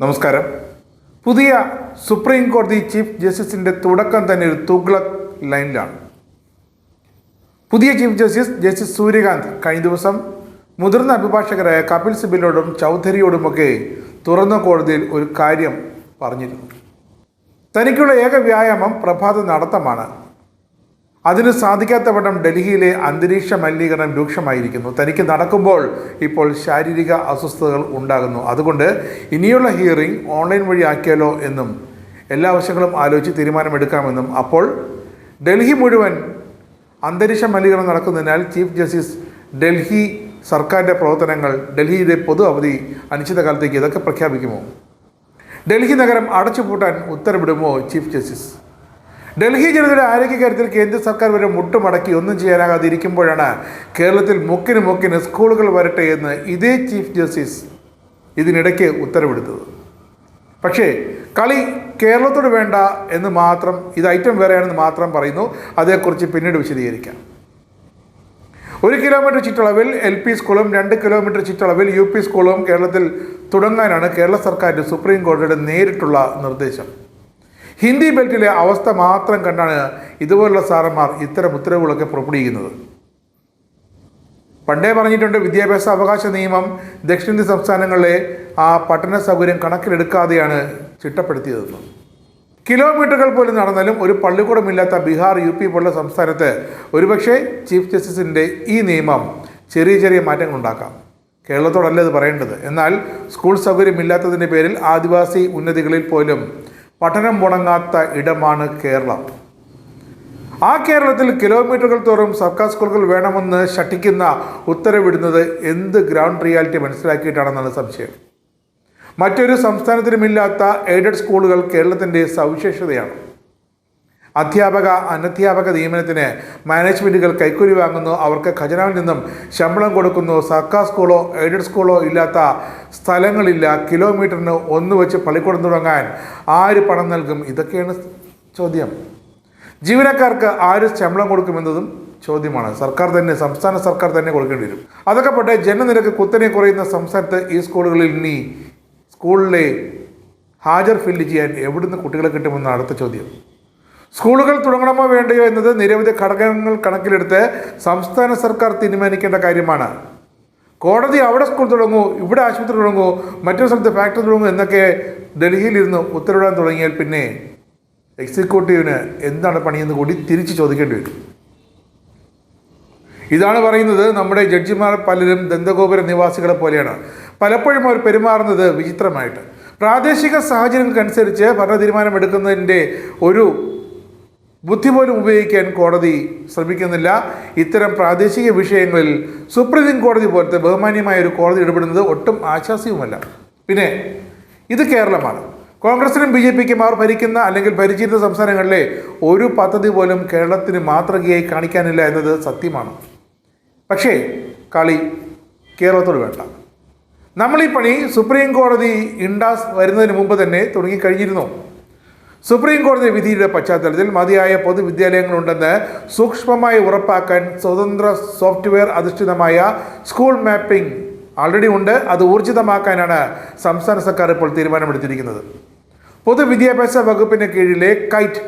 നമസ്കാരം. പുതിയ സുപ്രീം കോടതി ചീഫ് ജസ്റ്റിസിന്റെ തുടക്കം തന്നെ ഒരു തുഗ്ലക് ലൈനിലാണ്. പുതിയ ചീഫ് ജസ്റ്റിസ് ജസ്റ്റിസ് സൂര്യകാന്ത് കഴിഞ്ഞ ദിവസം മുതിർന്ന അഭിഭാഷകരായ കപിൽ സിബിലോടും ചൗധരിയോടുമൊക്കെ തുറന്ന കോടതിയിൽ ഒരു കാര്യം പറഞ്ഞിരുന്നു. തനിക്കുള്ള ഏക വ്യായാമം പ്രഭാത നടത്തമാണ്. അതിന് സാധിക്കാത്തവണ്ണം ഡൽഹിയിലെ അന്തരീക്ഷ മലിനീകരണം രൂക്ഷമായിരിക്കുന്നു. തനിക്ക് നടക്കുമ്പോൾ ഇപ്പോൾ ശാരീരിക അസ്വസ്ഥതകൾ ഉണ്ടാകുന്നു. അതുകൊണ്ട് ഇനിയുള്ള ഹിയറിംഗ് ഓൺലൈൻ വഴി ആക്കിയാലോ എന്നും എല്ലാ വശങ്ങളും ആലോചിച്ച് തീരുമാനമെടുക്കാമെന്നും അപ്പോൾ ഡൽഹി മുഴുവൻ അന്തരീക്ഷ മലിനീകരണം നടക്കുന്നതിനാൽ ചീഫ് ജസ്റ്റിസ് ഡൽഹി സർക്കാരിന്റെ പ്രവർത്തനങ്ങൾ ഡൽഹിയിലെ പൊതു അവധി അനിശ്ചിതകാലത്തേക്ക് ഇതൊക്കെ പ്രഖ്യാപിക്കുമോ? ഡൽഹി നഗരം അടച്ചുപൂട്ടാൻ ഉത്തരവിടുമോ ചീഫ് ജസ്റ്റിസ്? ഡൽഹി ജനതയുടെ ആരോഗ്യ കാര്യത്തിൽ കേന്ദ്ര സർക്കാർ വരെ മുട്ടുമടക്കി ഒന്നും ചെയ്യാനാകാതെ ഇരിക്കുമ്പോഴാണ് കേരളത്തിൽ മുക്കിന് മുക്കിന് സ്കൂളുകൾ വരട്ടെ എന്ന് ഇതേ ചീഫ് ജസ്റ്റിസ് ഇതിനിടയ്ക്ക് ഉത്തരവെടുത്തത്. പക്ഷേ കളി കേരളത്തോട് വേണ്ട എന്ന് മാത്രം ഇത് ഐറ്റം വേറെയാണെന്ന് മാത്രം പറയുന്നു. അതേക്കുറിച്ച് പിന്നീട് വിശദീകരിക്കാം. ഒരു കിലോമീറ്റർ ചുറ്റളവിൽ എൽ പി സ്കൂളും രണ്ട് കിലോമീറ്റർ ചുറ്റളവിൽ യു പി സ്കൂളും കേരളത്തിൽ തുടങ്ങാനാണ് കേരള സർക്കാരിന്റെ സുപ്രീം കോടതിയുടെ നേരിട്ടുള്ള നിർദ്ദേശം. ഹിന്ദി ബെൽറ്റിലെ അവസ്ഥ മാത്രം കണ്ടാണ് ഇതുപോലുള്ള സാറന്മാർ ഇത്തരം ഉത്തരവുകളൊക്കെ പുറപ്പെടുവിക്കുന്നത്. പണ്ടേ പറഞ്ഞിട്ടുണ്ട് വിദ്യാഭ്യാസ അവകാശ നിയമം ദക്ഷിണേന്ത്യ സംസ്ഥാനങ്ങളിലെ ആ പഠന സൗകര്യം കണക്കിലെടുക്കാതെയാണ് ചിട്ടപ്പെടുത്തിയതെന്ന്. കിലോമീറ്ററുകൾ പോലും നടന്നാലും ഒരു പള്ളിക്കൂടമില്ലാത്ത ബീഹാർ യു പി പോലുള്ള സംസ്ഥാനത്ത് ഒരുപക്ഷെ ചീഫ് ജസ്റ്റിസിന്റെ ഈ നിയമം ചെറിയ ചെറിയ മാറ്റങ്ങൾ ഉണ്ടാക്കാം. കേരളത്തോടല്ല ഇത് പറയേണ്ടത്. എന്നാൽ സ്കൂൾ സൗകര്യമില്ലാത്തതിന്റെ പേരിൽ ആദിവാസി ഉന്നതികളിൽ പോലും പഠനം മുടങ്ങാത്ത ഇടമാണ് കേരളം. ആ കേരളത്തിൽ കിലോമീറ്ററുകൾ തോറും സർക്കാർ സ്കൂളുകൾ വേണമെന്ന് ശഠിക്കുന്ന ഉത്തരവിടുന്നത് എന്ത് ഗ്രൗണ്ട് റിയാലിറ്റി മനസ്സിലാക്കിയിട്ടാണെന്നാണ് സംശയം. മറ്റൊരു സംസ്ഥാനത്തിനുമില്ലാത്ത എയ്ഡഡ് സ്കൂളുകൾ കേരളത്തിന്റെ സവിശേഷതയാണ്. അധ്യാപക അനധ്യാപക നിയമനത്തിന് മാനേജ്മെന്റുകൾ കൈക്കൂലി വാങ്ങുന്നു. അവർക്ക് ഖജനാവിൽ നിന്നും ശമ്പളം കൊടുക്കുന്നു. സർക്കാർ സ്കൂളോ എയ്ഡഡ് സ്കൂളോ ഇല്ലാത്ത സ്ഥലങ്ങളില്ല. കിലോമീറ്ററിന് ഒന്ന് വെച്ച് പള്ളിക്കൂടം തുടങ്ങാൻ ആര് പണം നൽകും? ഇതൊക്കെയാണ് ചോദ്യം. ജീവനക്കാർക്ക് ആര് ശമ്പളം കൊടുക്കുമെന്നതും ചോദ്യമാണ്. സർക്കാർ തന്നെ സംസ്ഥാന സർക്കാർ തന്നെ കൊടുക്കേണ്ടി വരും. അതൊക്കെ പോട്ടെ ജനനിരക്ക് കുത്തനെ കുറയുന്ന സംസ്ഥാനത്ത് ഈ സ്കൂളുകളിൽ ഇനി സ്കൂളിലെ ഹാജർ ഫില്ല് ചെയ്യാൻ എവിടുന്ന് കുട്ടികളെ കിട്ടുമെന്നാണ് അടുത്ത ചോദ്യം. സ്കൂളുകൾ തുടങ്ങണമോ വേണ്ടയോ എന്നത് നിരവധി ഘടകങ്ങൾ കണക്കിലെടുത്ത് സംസ്ഥാന സർക്കാർ തീരുമാനിക്കേണ്ട കാര്യമാണ്. കോടതി അവിടെ സ്കൂൾ തുടങ്ങൂ ഇവിടെ ആശുപത്രി തുടങ്ങൂ മറ്റൊരു സ്ഥലത്ത് ഫാക്ടറി തുടങ്ങൂ എന്നൊക്കെ ഡൽഹിയിലിരുന്ന് ഉത്തരവിടാൻ തുടങ്ങിയാൽ പിന്നെ എക്സിക്യൂട്ടീവിന് എന്താണ് പണിയെന്ന് കൂടി തിരിച്ച് ചോദിക്കേണ്ടി വരും. ഇതാണ് പറയുന്നത് നമ്മുടെ ജഡ്ജിമാർ പലരും ദന്തഗോപുര നിവാസികളെ പോലെയാണ്. പലപ്പോഴും അവർ പെരുമാറുന്നത് വിചിത്രമായിട്ട്. പ്രാദേശിക സാഹചര്യങ്ങൾക്കനുസരിച്ച് ഭരണ തീരുമാനമെടുക്കുന്നതിന്റെ ഒരു ബുദ്ധി പോലും ഉപയോഗിക്കാൻ കോടതി ശ്രമിക്കുന്നില്ല. ഇത്തരം പ്രാദേശിക വിഷയങ്ങളിൽ സുപ്രീം കോടതി പോലത്തെ ബഹുമാന്യമായ ഒരു കോടതി ഇടപെടുന്നത് ഒട്ടും ആശാസ്യവുമല്ല പിന്നെ ഇത് കേരളമാണ്. കോൺഗ്രസിനും ബി ജെ പിക്കും അവർ ഭരിക്കുന്ന അല്ലെങ്കിൽ ഭരിച്ചിരുന്ന സംസ്ഥാനങ്ങളിലെ ഒരു പദ്ധതി പോലും കേരളത്തിന് മാതൃകയായി കാണിക്കാനില്ല എന്നത് സത്യമാണ്. പക്ഷേ കളി കേരളത്തോട് വേണ്ട. നമ്മൾ ഈ പണി സുപ്രീം കോടതി ഇൻഡാസ് വരുന്നതിന് മുമ്പ് തന്നെ തുടങ്ങിക്കഴിഞ്ഞിരുന്നു സുപ്രീം കോടതി വിധിയുടെ പശ്ചാത്തലത്തിൽ മതിയായ പൊതുവിദ്യാലയങ്ങളുണ്ടെന്ന് സൂക്ഷ്മമായി ഉറപ്പാക്കാൻ സ്വതന്ത്ര സോഫ്റ്റ്വെയർ അധിഷ്ഠിതമായ സ്കൂൾ മാപ്പിംഗ് ആൾറെഡി ഉണ്ട്. അത് ഊർജിതമാക്കാനാണ് സംസ്ഥാന സർക്കാർ ഇപ്പോൾ തീരുമാനമെടുത്തിരിക്കുന്നത്. പൊതുവിദ്യാഭ്യാസ വകുപ്പിന് കീഴിലെ കൈറ്റ്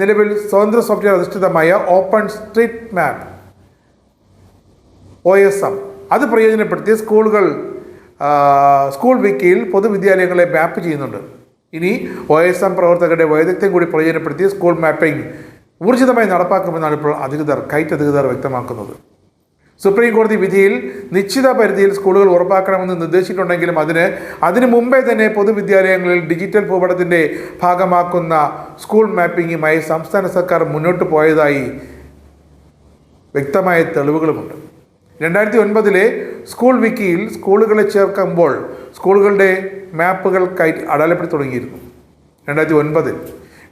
നിലവിൽ സ്വതന്ത്ര സോഫ്റ്റ്വെയർ അധിഷ്ഠിതമായ open street map O S M. അത് പ്രയോജനപ്പെടുത്തി സ്കൂളുകൾ സ്കൂൾ വിക്കിയിൽ പൊതുവിദ്യാലയങ്ങളെ മാപ്പ് ചെയ്യുന്നുണ്ട്. ഇനി ഒ എസ് എം പ്രവർത്തകരുടെ വൈദഗ്ധ്യം കൂടി പ്രയോജനപ്പെടുത്തി സ്കൂൾ മാപ്പിംഗ് ഊർജിതമായി നടപ്പാക്കുമെന്നാണ് ഇപ്പോൾ അധികൃതർ കൈറ്റ് അധികൃതർ വ്യക്തമാക്കുന്നത്. സുപ്രീം കോടതി വിധിയിൽ നിശ്ചിത പരിധിയിൽ സ്കൂളുകൾ ഉറപ്പാക്കണമെന്ന് നിർദ്ദേശിച്ചിട്ടുണ്ടെങ്കിലും അതിന് അതിനു മുമ്പേ തന്നെ പൊതുവിദ്യാലയങ്ങളിൽ ഡിജിറ്റൽ ഭൂപടത്തിന്റെ ഭാഗമാക്കുന്ന സ്കൂൾ മാപ്പിങ്ങുമായി സംസ്ഥാന സർക്കാർ മുന്നോട്ട് പോയതായി വ്യക്തമായ തെളിവുകളുമുണ്ട്. രണ്ടായിരത്തി ഒൻപതിലെ സ്കൂൾ വിക്കിയിൽ സ്കൂളുകളെ ചേർക്കുമ്പോൾ സ്കൂളുകളുടെ മാപ്പുകൾ കൈ അടയാളപ്പെടുത്തി തുടങ്ങിയിരുന്നു രണ്ടായിരത്തി ഒൻപതിൽ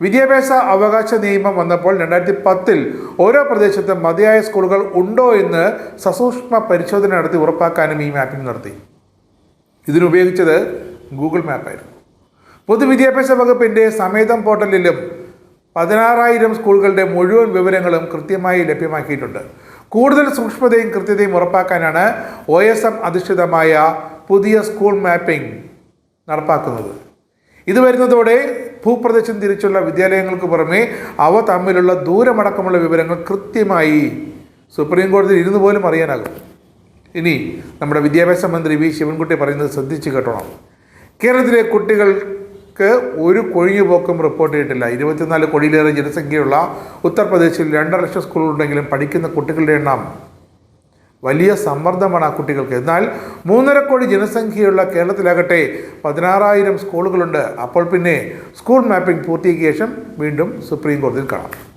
വിദ്യാഭ്യാസ അവകാശ നിയമം വന്നപ്പോൾ രണ്ടായിരത്തി പത്തിൽ ഓരോ പ്രദേശത്തും മതിയായ സ്കൂളുകൾ ഉണ്ടോ എന്ന് സസൂക്ഷ്മ പരിശോധന നടത്തി ഉറപ്പാക്കാനും ഈ മാപ്പിംഗ് നടത്തി. ഇതിനുപയോഗിച്ചത് ഗൂഗിൾ മാപ്പായിരുന്നു. പൊതുവിദ്യാഭ്യാസ വകുപ്പിന്റെ സമേതം പോർട്ടലിലും പതിനാറായിരം സ്കൂളുകളുടെ മുഴുവൻ വിവരങ്ങളും കൃത്യമായി ലഭ്യമാക്കിയിട്ടുണ്ട്. കൂടുതൽ സൂക്ഷ്മതയും കൃത്യതയും ഉറപ്പാക്കാനാണ് ഒ എസ് എം അധിഷ്ഠിതമായ പുതിയ സ്കൂൾ മാപ്പിംഗ് നടപ്പാക്കുന്നത്. ഇത് വരുന്നതോടെ ഭൂപ്രദേശം തിരിച്ചുള്ള വിദ്യാലയങ്ങൾക്ക് പുറമെ അവ തമ്മിലുള്ള ദൂരമടക്കമുള്ള വിവരങ്ങൾ കൃത്യമായി സുപ്രീം കോടതിയിൽ ഇരുന്ന് പോലും അറിയാനാകും. ഇനി നമ്മുടെ വിദ്യാഭ്യാസ മന്ത്രി വി. ശിവൻകുട്ടി പറയുന്നത് ശ്രദ്ധിച്ചു കേട്ടോണം. കേരളത്തിലെ കുട്ടികൾക്ക് ഒരു കൊഴിഞ്ഞുപോക്കും റിപ്പോർട്ട് ചെയ്തിട്ടില്ല. ഇരുപത്തിനാല് കോടിയിലേറെ ജനസംഖ്യയുള്ള ഉത്തർപ്രദേശിൽ രണ്ടര ലക്ഷം സ്കൂളുണ്ടെങ്കിലും പഠിക്കുന്ന കുട്ടികളുടെ എണ്ണം വലിയ സമ്മർദ്ദമാണ് ആ കുട്ടികൾക്ക്. എന്നാൽ മൂന്നര കോടി ജനസംഖ്യയുള്ള കേരളത്തിലാകട്ടെ പതിനാറായിരം സ്കൂളുകളുണ്ട്. അപ്പോൾ പിന്നെ സ്കൂൾ മാപ്പിംഗ് പൂർത്തിയാക്കിയ ശേഷം വീണ്ടും സുപ്രീം കോടതിയിൽ കാണാം.